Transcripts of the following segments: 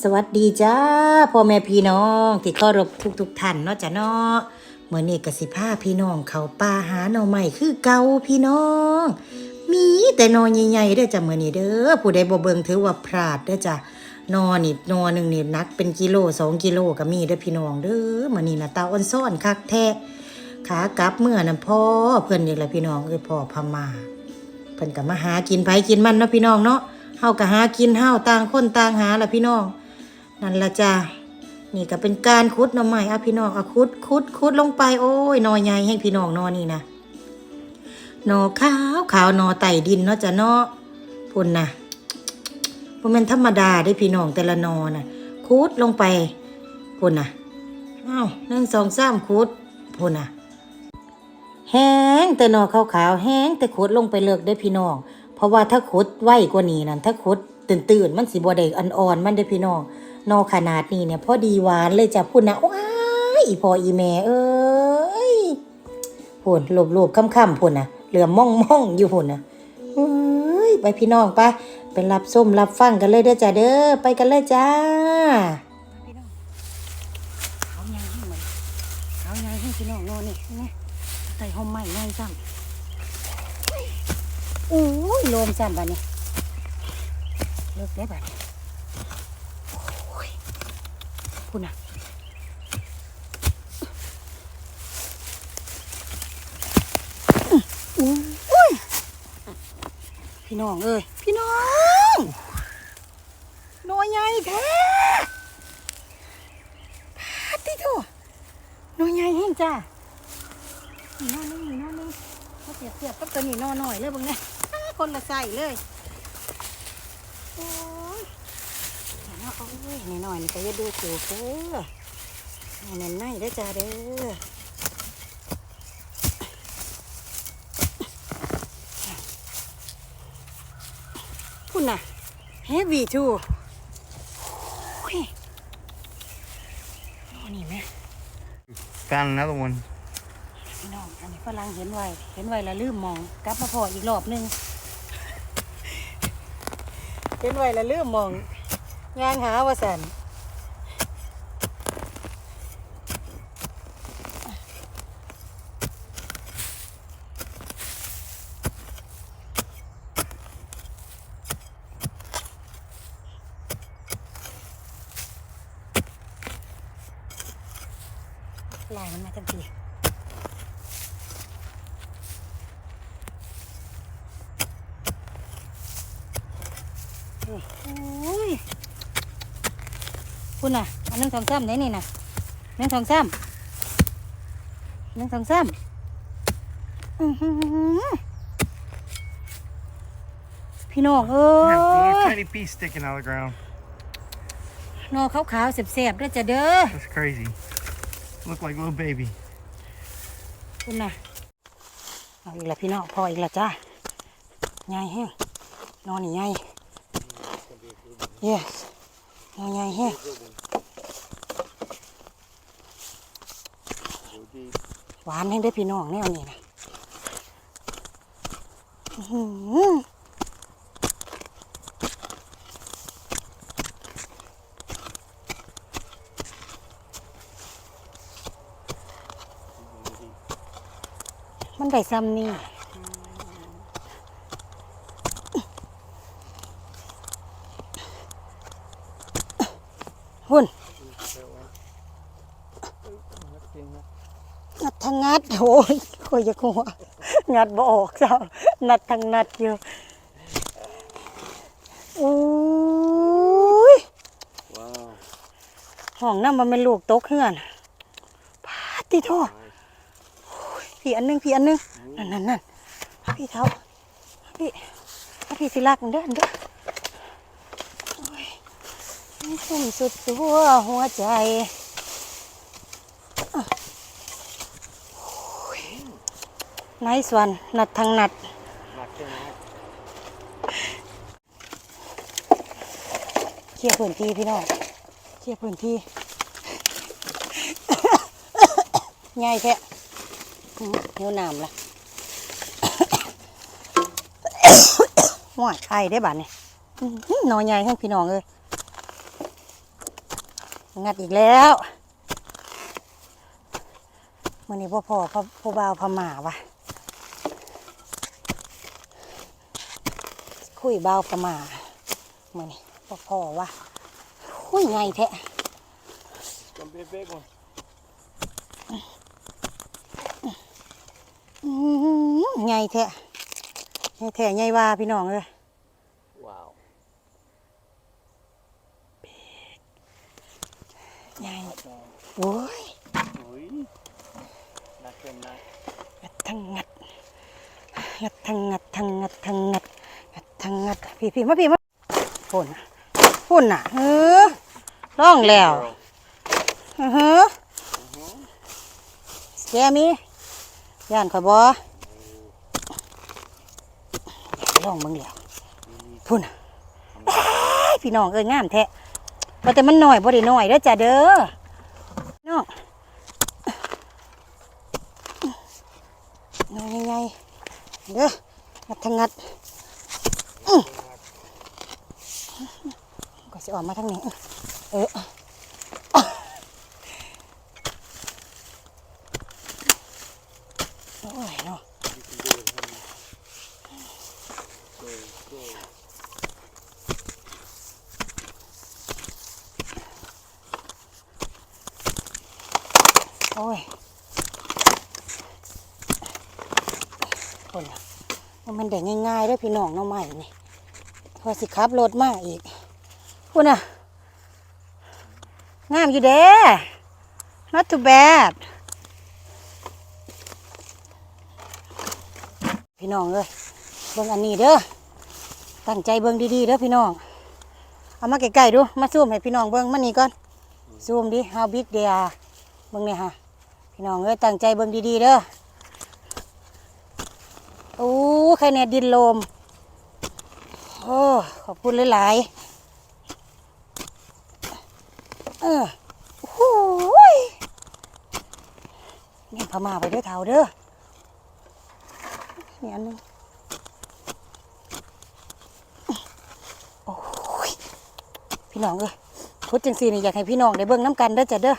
สวัสดีจ้าพ่อแม่พี่น้องที่เคารพทุกทุกท่านเนาะจ้ะเนาะเมื่อนี้กสิพาพี่น้องเขาป่าหาหน่อใหม่คือเก่าพี่น้อง มีแต่นอใหญ่ๆเด้อจ้ะเมื่อนี้เด้อผู้ใดบ่เบิ่งถือว่าพลาดเด้อจ้ะนอนี่นอหนึ่งนี่นักเป็นกิโลสองกิโลก็มีเด้อพี่น้องเด้อเมื่อนี้นะตาอ้อนซ่อนคักแท้ขากลับเมื่อนั้นพ่อเพิ่นนี่แหละพี่น้องเอ้ยพ่อพม่าเพิ่นก็มาหากินไผกินมันเนาะพี่น้องเนาะเฮาก็หากินเฮาต่างคนต่างหาละพี่น้อง นั่นละจ้านี่ก็เป็นการขุดหน่อไม้อะพี่น้องอะขุดขุดขุดลงไปโอ้ยนอใหญ่ให้พี่น้องนอนี่นะนอขาวขาวนอไต่ดินเนาะจ้ะเนาะพุ่นนะบ่แม่นธรรมดาได้พี่น้องแต่ละนอน่ะขุดลงไปพุ่นน่ะอ้าวหนึ่งสองสามขุดพุ่นน่ะแห้งแต่นอขาวๆแห้งแต่ขุดลงไปเลิกได้พี่น้อง ราะว่าถ้าขุดไวกว่านี้นั่นถ้าขุดตื่นๆมันสิบ่ได้อ่อนๆมันได้พี่น้องนอขนาดนี้เนี่ยพอดีหวานเลยจะพูดนะว้ายพออีแม่เอ้ยพูนหลบๆค่ำๆพูนนะเหลือมม่องอยู่พูนนะเฮ้ยไปพี่น้องไปไปรับส้มรับฟังกันเลยเด้อจ้ะเด้อไปกันเลยจ้าพี่น้องเขาใหญ่ให้เหมือนเขาใหญ่ให้พี่น้องนอนนี่นี่ใส่ห่มใหม่ใหญ่จ้ำโอ้ยโลมซ้ำบัดนี้เลิกได้บัดนี้โอ้ยพูดนะอื้อยพี่น้องเอ้ยพี่น้องน้อยใหญ่แท้พาติโถน้อยใหญ่แห้งจ้าน้อย สียบเสียบกับตัวนี้นอหน่อยเลยบางเนี่ยคนละใส่เลยโอ้ยเอาเอาเว้ยนี่หน่อยนี่ก็จะดูถูกเด้อนี่นั่นไม่ได้จ้าเด้อพุ่นน่ะเฮฟวี่ทูโอ้ยนี่ไหม Found another one. พี่น้องอันนี้ฝรั่งเห็นไว้เห็นไว้แล้วลืมมอง กลับมาพออีกรอบนึง เห็นไว้แล้วลืมมอง งานหาว่าสันลายมันมาทันที โอ้ยคุณน่ะอันนึงสองซ้ำไหนนี่น่ะหนึ่งสองซ้ำหนึ่งสองซ้ำอื้อหือพี่น้องเอ้ Yeah, little ย tiny piece sticking out of the ground. นอขาวๆเสียบๆด้วยจ้ะเด้อ That's crazy. Look like a little baby. คุณน่ะเอาอีกแล้วพี่น้องพออีกแล้วจ้าใหญ่แห้งนอนนี่ใหญ่ yes นอนใหญ่แห้งหวานให้ได้พี่น้องแนวนี้นะมันได้ซ้ำนี่ หุ่นนัดทางงัดโอ้ยคอยจะกลัวงัดบออกเจ้านัดทางนัดอยู่โอ้ย Wow. ห้องน้ำมันเป็นลูกตกเฮือนพาติโทพี่อันหนึงพี่อันหนึงนั่นนั่นนั่นพี่เท้าพี่พี่สิลักเด้อเด้อ สุ่มสุดตัวหัวใจโอ้ยไนส่วนนัดทางนัดเคลียร์พื้นที่พี่น้องเคลียร์พื้นที่ง่ายแท้อื้อหิวน้ำละหวไข่ได้บ้านนี่อื้อหือนอนใหญ่ทั้งพี่น้องเลย งัดอีกแล้วมันนี้พ่อพ่อพ่อพ่อบ่าวพม่าวะคุยบ่าวพม่ามันนี้พ่อพ่อวะคุยไงแท้ It's gonna be a big one. อื้อหือไงแท้ไงแท้ไงว่าพี่น้องเลย Wow. ไง โอ้ย Oi. Not good, not. งัดทั้งงัดงัดทั้งงัดทั้งงัดทั้งงัดงัดทั้งงัดพี่พี่มาพี่มาพุ่นน่ะพุ่นน่ะเออร้องแล้ว Girl. อือฮะแกมีย่านข่อยบ่ร้องมึงแล้วพุ่นน่ะอ้ายพี่น้องเอ้ยงามแท้ว่าแต่มันน้อยบ่ได้น้อยเด้อจ้ะเด้อ น้องน้อยใหญ่ๆเด้องัดทังงัดก็สิออกมาทางนี้ เออโอ้ยเนาะ โอ้ยคนน่ะว่ามันได้ง่ายๆด้วยพี่น้องน้องใหม่นี่พอสิขับรถมากอีกคุณน่ะ งามอยู่เด้ not too bad พี่น้องเอ้ยเบิ่งอันนี้เด้อตั้งใจเบิ่งดีๆเด้อพี่น้อง เอามาใกล้ๆดู มาซูมให้พี่น้องเบิ่งมานี่ก่อน ซูมดิ how big they are เบิ่งเนี่ยฮะ พี่น้องเอ้ยตั้งใจเบิ่งดีๆเด้อโอ้ใครเนี่ยดินโลม โอ้ขอบคุณหลายๆเออโอ้ยนี่พม่าไปด้อเท่าเด้อนี่อันนึงโอ้ยพี่น้องเอ้ยคุดจังสีนี่อยากให้พี่น้องได้เบิ่งน้ำกันเด้อจ้ะเด้อ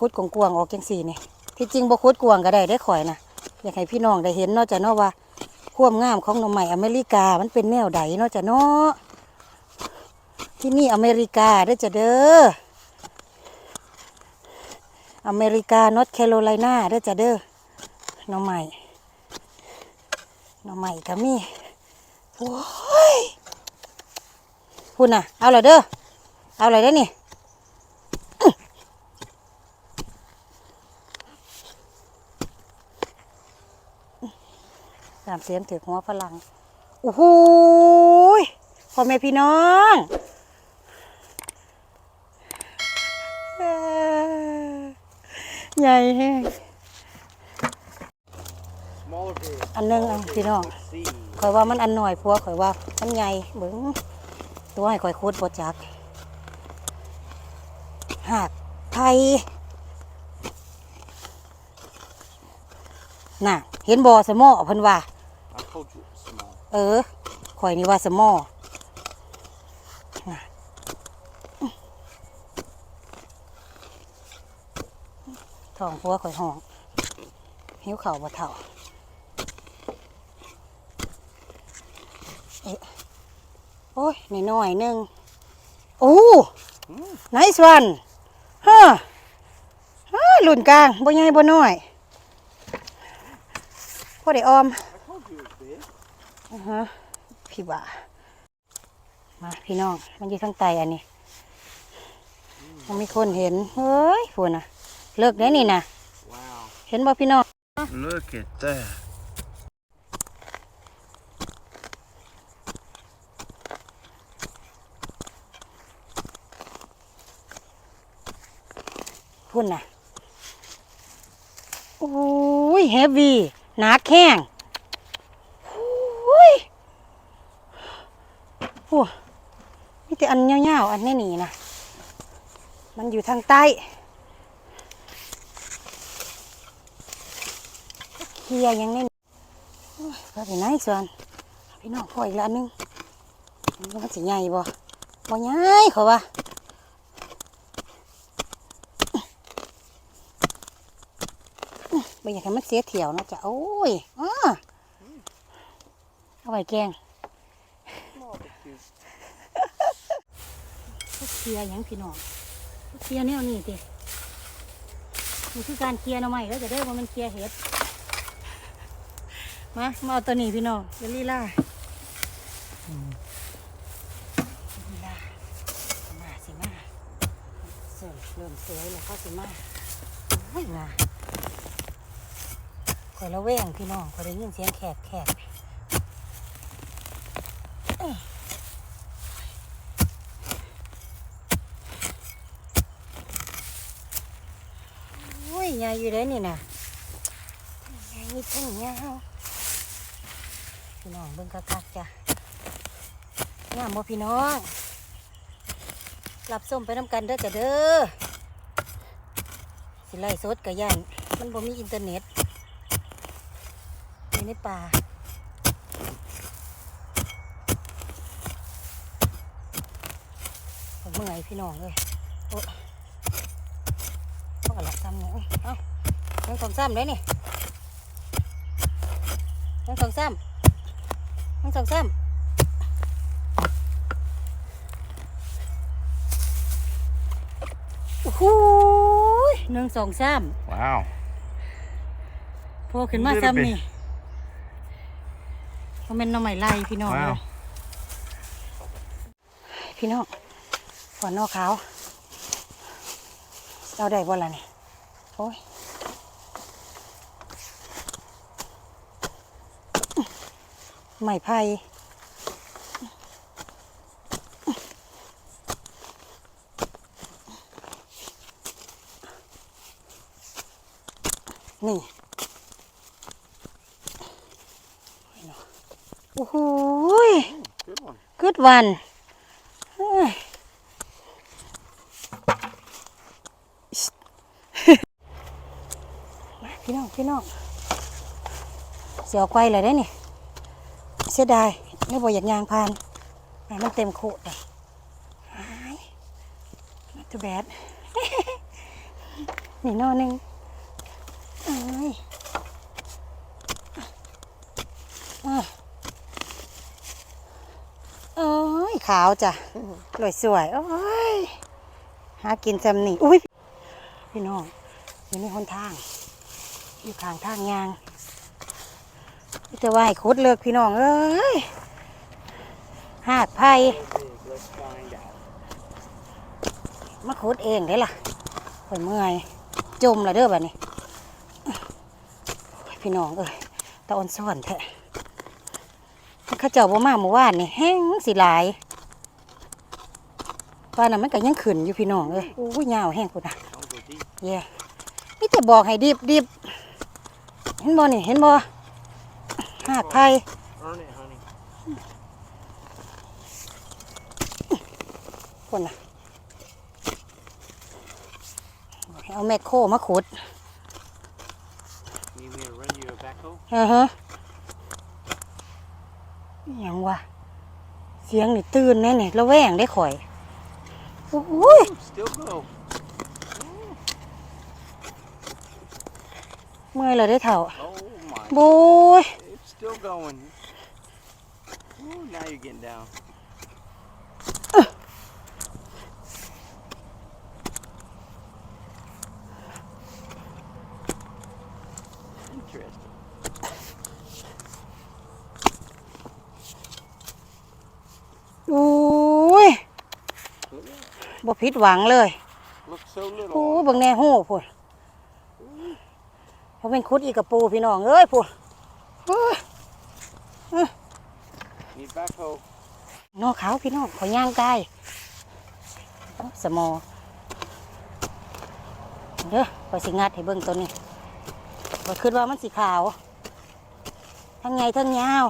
คุดกวงๆออกจังสี่นี่ที่จริงบ่คุดกวงก็ได้ได้ข่อยนะอยากให้พี่น้องได้เห็นนาะจ้ะเนาะว่าความงามของหน่อไม้อเมริกา มันเป็นแนวใดนาะจ้ะเนาะที่นี่อเมริกาเด้จะเด้ออเมริกานอตแคโรไลนาเด้จะเด้อหน่อใหม่หน่อใหม่ก็มีโอ้ยคุณน่ะ เอาเลยเด้อเอาเลยเด้นี่ สามเสียมถือหัวพลังโอ้โหพ่อแม่พี่น้องใหญ่แห้งอันนึงอันพี่น้อง See. ข่อยว่ามันอันหน่อยพัวข่อยว่ามันใหญ่เบิ้งตัวให้ข่อยคูดบ่จักหากไทยน่ะ เห็นบ่อสมอเพิ่นว่า เออข่อยนี่ว่าสมอท้องพัวข่อยห้อง หิวเข่าบ่เท่าโอ้ยน้อยหนึงโอ้ไนส์วันฮะฮะรุ่นกลางบ่ใหญ่บ่น้อยพอได้ออม ฮะพี่บ่ามาพี่น้อง มันอยู่ทางใต้อันนี้มันมีคนเห็น เฮ้ยพูนน่ะ เลิกได้นี่นะ Wow. เห็นบ่พี่น้อง Look at that. พุ่นน่ะโอ้ยเฮฟวี่หนาแข้ง หัวมีแต่อันเงาๆอันนี้หนีนะมันอยู่ทางใต้เคียยังไม่ก็ไปไหนส่วนพี่น้องพ่ออีกแล้วนึงมันจะใหญ่บ่บ่ใหญ่เขาว่ไม่อยากให้มันเสียเถี่ยวนะจ๊ะโอ้ยอ้าเอาไว้แกง เคลียร์หยังพี่น้องเคลียร์แนวนี้ตินี่คือการเคลียร์หน่อไม้แล้วจะได้ว่ามันเคลียร์เห็ดมามาเอาตัวนี้พี่น้องเดี๋ยวลีลาอืมลีลามาสิมาเสริมเริ่มสวยแล้วเข้าสิมาเฮ้ยมาคอยละแวงพี่น้องคอยได้ยินเสียงแขกแขก โอ้ยยายอยู่ได้นี่นะยายนี่ทั้งยาวพี่น้องเบิ่งคักๆจ้ะงามบ่พี่น้องรับส้มไปน้ำกันเด้อจ้ะเด้อสิไล่สดกะย่านมันบ่มีอินเทอร์เน็ตอยู่ในป่าผมเมื่อยพี่น้องเลยโอ้เขา ก็หลับซ้ำเนี่ยเอ้ายังสองซ้ำเลยนี่ยังสองซ้ำยังสองซ้ำโอ้โหหนึ่งสองซ้ Wow. ำโผล่ขึ้นมาซ้ำนี่เขาเป็นหน้องใหม่ไล่พี่น้องเลย Wow. พี่น้องฝอนนอกขาว เราได้บ่ล่ะนี่โอ้ยไม้ไผ่นี่โอ้โหย Good one. กึดวันเฮ้ย มา พี่น้องพี่น้องเสียวไกวเลยได้นี่เสียดายไม่บอกอยากยางพานมันเต็มโคตรเลยหายตัวแบดนี่นอนหนึ่งเอ้ยอะโอ้ยขาวจ้ะสวยสวยโอ้ยหากินจำนี่อุ้ยพี่น้องอยู่ในหนทาง อยู่ข้างทางยางมีแต่ว่าให้คุดเลิกพี่น้องเอ้ยหากไผ่มาคุดเองได้ล่ะข่อยเมื่อย จมละเด้อแบบนี้ พี่น้องเอ้ยตาอ่อนซ่อนแท้ข้าเจ้าบ่มาเมื่อวานนี่แห้งสิหลายป้านน่ะมันก็ยังขึ้นอยู่พี่น้องเอ้ยโอ้ยยาวแห้งพุ่นน่ะเย่มีแต่บอกให้ดิบดิบ เห็นบ่นี่เห็นบ่หากไผ่คนน่ะเอาแมคโครมาขุด Need me to run you a backhoe? อือฮะยังวะเสียงนี่ตื่นแน่เนี่ยระแวงได้ข่อยโอ้ย เมื่อยเลยได้เถ่า Oh my. บุย It's still going. Ooh, now you're getting down. Interesting. โอ้ยบ่ผิดหวังเ เบิ่งแน่หูพุ่นเขาเป็นคุดอีกกระปูพี่น้องเอ้ยพุ่นโอ้ย Need backhoe. นอกขาวพี่น้องขอย่างกายเอาสมอเด้อไปสิงัดให้เบิ่งตัวนี้ก็คิดว่ามันสีขาว ทั้งไงทั้งยาว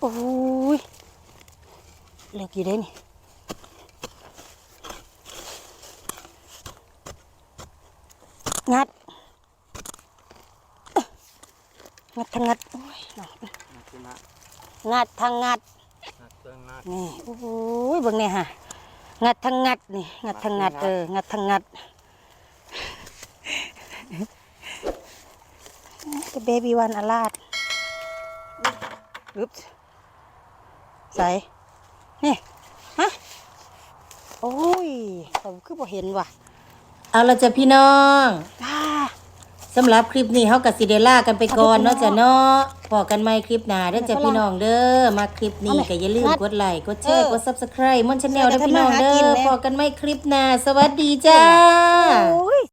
โอ้ยเล็กอยู่เด้นี่ งัด งัดทั้งงัด โอ้ยเนาะ Not the not. งัดทั้งงัด Not the not. นี่ โอ้ยเบิ่งเนี่ยฮะ งัดทั้งงัดนี่ งัดทั้งงัดเออ งัดทั้งงัด The baby one อลาดอึ๊บใส่นี่ ฮะ โอ้ยแต่คือบ่เห็นว่ะ เอาละจ้ะพี่น้องสำหรับคลิปนี้เฮากับซิเดล่ากันไปก่อนเนาะจ้ะเนาะพอกันใหม่คลิปหน้าเด้อจ้ะพี่น้องเด้อมาคลิปนี้ก็อย่าลืมกดไลค์กดแชร์กด Subscribe มอนชาแนลเด้อพี่น้องเด้อพอกันใหม่คลิปหน้าสวัสดีจ้า